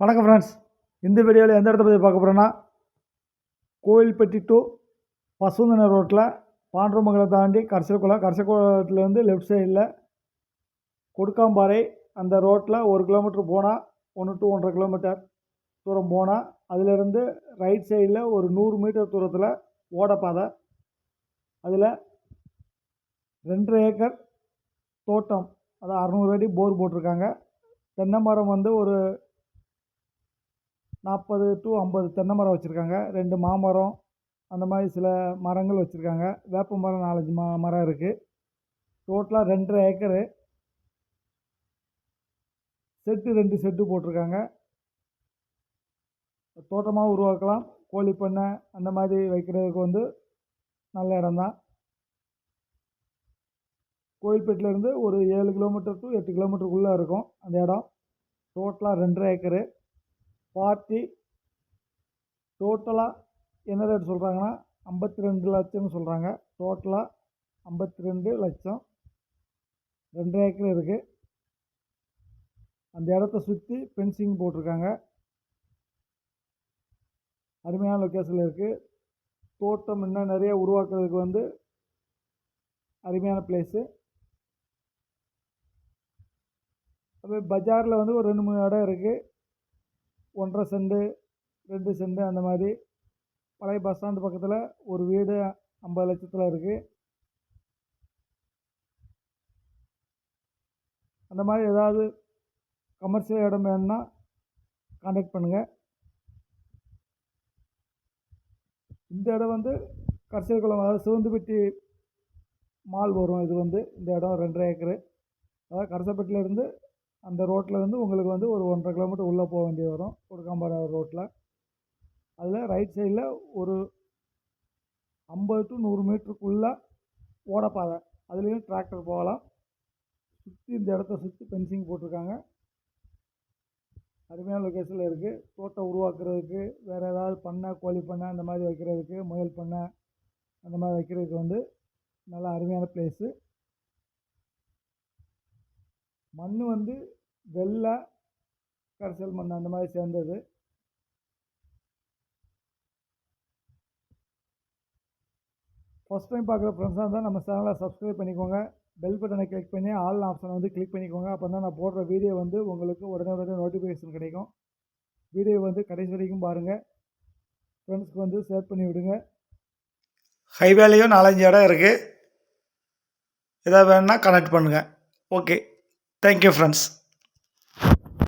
வணக்கம் ஃப்ரெண்ட்ஸ் இந்த வீடியோவில் எந்த இடத்த பற்றி பார்க்க போகிறோன்னா கோவில்பட்டி டு பசுந்தன ரோட்டில் பாண்டரமங்கலம் தாண்டி கரசக்குளம் கரசக்குளத்துலேருந்து லெஃப்ட் சைடில் கொடுக்காம்பாறை அந்த ரோட்டில் ஒரு கிலோமீட்டர் போனால் ஒன்று டு ஒன்றரை கிலோமீட்டர் தூரம் போனால் அதிலிருந்து ரைட் சைடில் ஒரு நூறு மீட்டர் தூரத்தில் ஓடப்பாதை. அதில் ரெண்டரை ஏக்கர் தோட்டம் அதாவது அறநூறு அடி போர் போட்டிருக்காங்க. தென்னை மரம் வந்து ஒரு நாற்பது டு ஐம்பது தென்னை மரம் வச்சுருக்காங்க. ரெண்டு மாமரம் அந்த மாதிரி சில மரங்கள் வச்சுருக்காங்க. வேப்ப மரம் நாலஞ்சு ம மரம் இருக்குது டோட்டலாக ரெண்டரை ஏக்கரு. செட்டு ரெண்டு செட்டு போட்டிருக்காங்க. தோட்டமாக உருவாக்கலாம். கோழி பண்ணை அந்த மாதிரி வைக்கிறதுக்கு வந்து நல்ல இடம்தான் கோயில்பேட்டிலேருந்து ஒரு ஏழு கிலோமீட்டர் டு எட்டு கிலோமீட்டருக்குள்ளே இருக்கும் அந்த இடம். டோட்டலாக ரெண்டரை ஏக்கரு. பார்ட்டி டோட்டலாக என்ன ரேட் சொல்கிறாங்கன்னா ஐம்பத்தி ரெண்டு லட்சம்னு சொல்கிறாங்க டோட்டலாக ஐம்பத்தி ரெண்டு லட்சம். ரெண்டு ஏக்கர் இருக்குது அந்த இடத்த சுற்றி ஃபென்சிங் போட்டிருக்காங்க. அருமையான லொக்கேஷனில் இருக்குது தோட்டம் இன்னும் நிறைய உருவாக்குறதுக்கு வந்து அருமையான பிளேஸு அப்போ பஜாரில் வந்து ஒரு ரெண்டு மூணு இடம் இருக்குது ஒன்றரை செண்டு ரெண்டு செண்டு அந்த மாதிரி பழைய பஸ் ஸ்டாண்டு பக்கத்தில் ஒரு வீடு ஐம்பது லட்சத்தில் இருக்குது அந்த மாதிரி ஏதாவது கமர்ஷியல் இடம் வேணும்னா காண்டாக்ட் பண்ணுங்கள் இந்த இடம் வந்து கரிசல் குளம் அதாவது சிவந்துப்பட்டி மால் வரும். இது வந்து இந்த இடம் ரெண்டரை ஏக்கரு. அதாவது கரசப்பட்டிலேருந்து அந்த ரோட்டில் வந்து உங்களுக்கு வந்து ஒரு ஒன்றரை கிலோமீட்டர் உள்ளே போக வேண்டியது வரும் கொடுக்காம்பாறை ரோட்டில் அதில் ரைட் சைடில் ஒரு ஐம்பது டு நூறு மீட்டருக்குள்ளே ஓடப்பாதை. அதுலேயும் டிராக்டர் போகலாம். சுற்றி இந்த இடத்த சுற்றி ஃபென்சிங் போட்டிருக்காங்க. அருமையான லொக்கேஷனில் இருக்குது தோட்டம் உருவாக்குறதுக்கு வேறு ஏதாவது பண்ணை கோழி பண்ணை அந்த மாதிரி வைக்கிறதுக்கு முயல் பண்ணை அந்த மாதிரி வைக்கிறதுக்கு வந்து நல்லா அருமையான பிளேஸு மண் வந்து வெள்ளை கரிசல் மண் அந்த மாதிரி சேர்ந்தது. ஃபஸ்ட் டைம் பார்க்குற ஃப்ரெண்ட்ஸாக இருந்தால் நம்ம சேனலை சப்ஸ்கிரைப் பண்ணிக்கோங்க. பெல் பட்டனை கிளிக் பண்ணி ஆல் ஆப்ஷனை வந்து கிளிக் பண்ணிக்கோங்க. அப்போ தான் நான் போடுற வீடியோ வந்து உங்களுக்கு உடனே உடனே நோட்டிஃபிகேஷன் கிடைக்கும். வீடியோ வந்து கடைசி வரைக்கும் பாருங்கள் ஃப்ரெண்ட்ஸ்க்கு வந்து ஷேர் பண்ணி விடுங்க. ஹைவேலையும் நாலஞ்சு இடம் இருக்குது எதாவது வேணுன்னா கனெக்ட் பண்ணுங்கள் ஓகே தேங்க்யூ ஃப்ரெண்ட்ஸ்